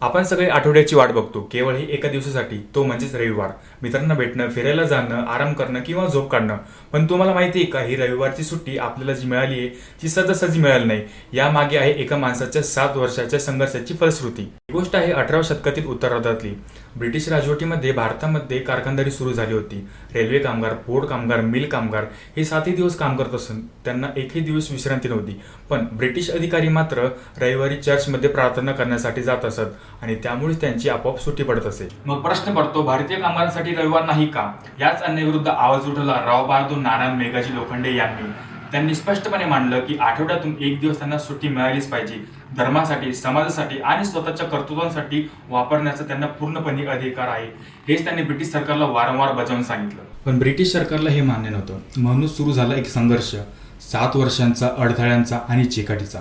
आपण सगळे आठवड्याची वाट बघतो. केवळ ही एका दिवसासाठी. तो म्हणजेच रविवार. मित्रांना भेटणं फिरायला जाणं आराम करणं किंवा झोप काढणं. पण तुम्हाला माहिती आहे का ही रविवारची सुट्टी आपल्याला जी मिळाली आहे ती सहजासहजी मिळाली नाही. यामागे आहे एका माणसाच्या सात वर्षाच्या संघर्षाची फलश्रुती. गोष्ट आहे अठराव्या शतकातील उत्तरार्धातली. ब्रिटिश राजवटीमध्ये भारतामध्ये कारखानदारी सुरू झाली होती. रेल्वे कामगार पोड कामगार मिल कामगार हे सातही दिवस काम करत असून त्यांना एकही दिवस विश्रांती नव्हती. पण ब्रिटिश अधिकारी मात्र रविवारी चर्चमध्ये प्रार्थना करण्यासाठी जात असत आणि त्यामुळेच त्यांची आपोआप सुट्टी पडत असे. मग प्रश्न पडतो भारतीय कामगारांसाठी रविवार नाही का? याच अन्यायाविरुद्ध आवाज उठवला राव बहादूर नारायण मेघाजी लोखंडे यांनी. त्यांनी स्पष्टपणे मांडलं की आठवड्यातून एक दिवस त्यांना सुट्टी मिळालीच पाहिजे. धर्मासाठी समाजासाठी आणि स्वतःच्या कर्तृत्वासाठी वापरण्याचा त्यांना पूर्णपणे अधिकार आहे. हेच त्यांनी ब्रिटिश सरकारला वारंवार बजावून सांगितलं. पण ब्रिटिश सरकारला हे मान्य नव्हतं. म्हणून सुरू झाला एक संघर्ष. सात वर्षांचा अडथळ्यांचा आणि चिकाटीचा.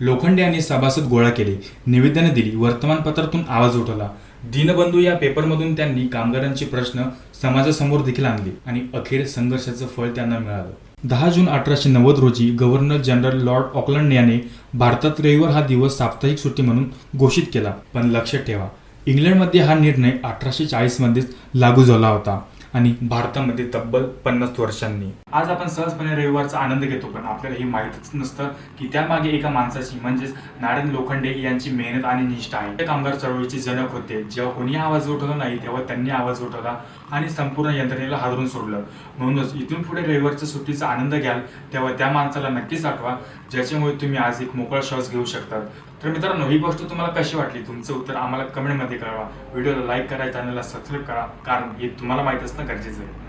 लोखंडे यांनी सभासद गोळा केले निवेदनं दिली वर्तमानपत्रातून आवाज उठवला. दीनबंधू या पेपरमधून त्यांनी कामगारांचे प्रश्न समाजासमोर देखील आणले आणि अखेर संघर्षाचं फळ त्यांना मिळालं. दहा जून अठराशे नव्वद रोजी गव्हर्नर जनरल लॉर्ड ऑकलंड याने भारतात रविवार हा दिवस साप्ताहिक सुट्टी म्हणून घोषित केला. पण लक्षात ठेवा इंग्लंडमध्ये हा निर्णय अठराशे चाळीसमध्येच लागू झाला होता आणि भारतामध्ये तब्बल पन्नास वर्षांनी. आज आपण सहजपणे रविवारचा आनंद घेतो पण आपल्याला हे माहीतच नसतं की त्यामागे एका माणसाची म्हणजेच नारायण लोखंडे यांची मेहनत आणि निष्ठा आहे. ते कामगार चळवळीचे जनक होते. जेव्हा कोणी आवाज उठवला नाही तेव्हा त्यांनी आवाज उठवला आणि संपूर्ण यंत्रणेला हादरून सोडलं. म्हणूनच इथून पुढे रविवारच्या सुट्टीचा आनंद घ्याल तेव्हा त्या माणसाला नक्कीच आठवा ज्याच्यामुळे तुम्ही आज एक मोकळा श्वास घेऊ शकतात. तर मित्रांनो ही गोष्ट तुम्हाला कशी वाटली? तुमचं उत्तर आम्हाला कमेंटमध्ये कळवा. व्हिडिओला लाईक करा चॅनलला सबस्क्राईब करा कारण हे तुम्हाला माहीत असणं गरजेचं आहे.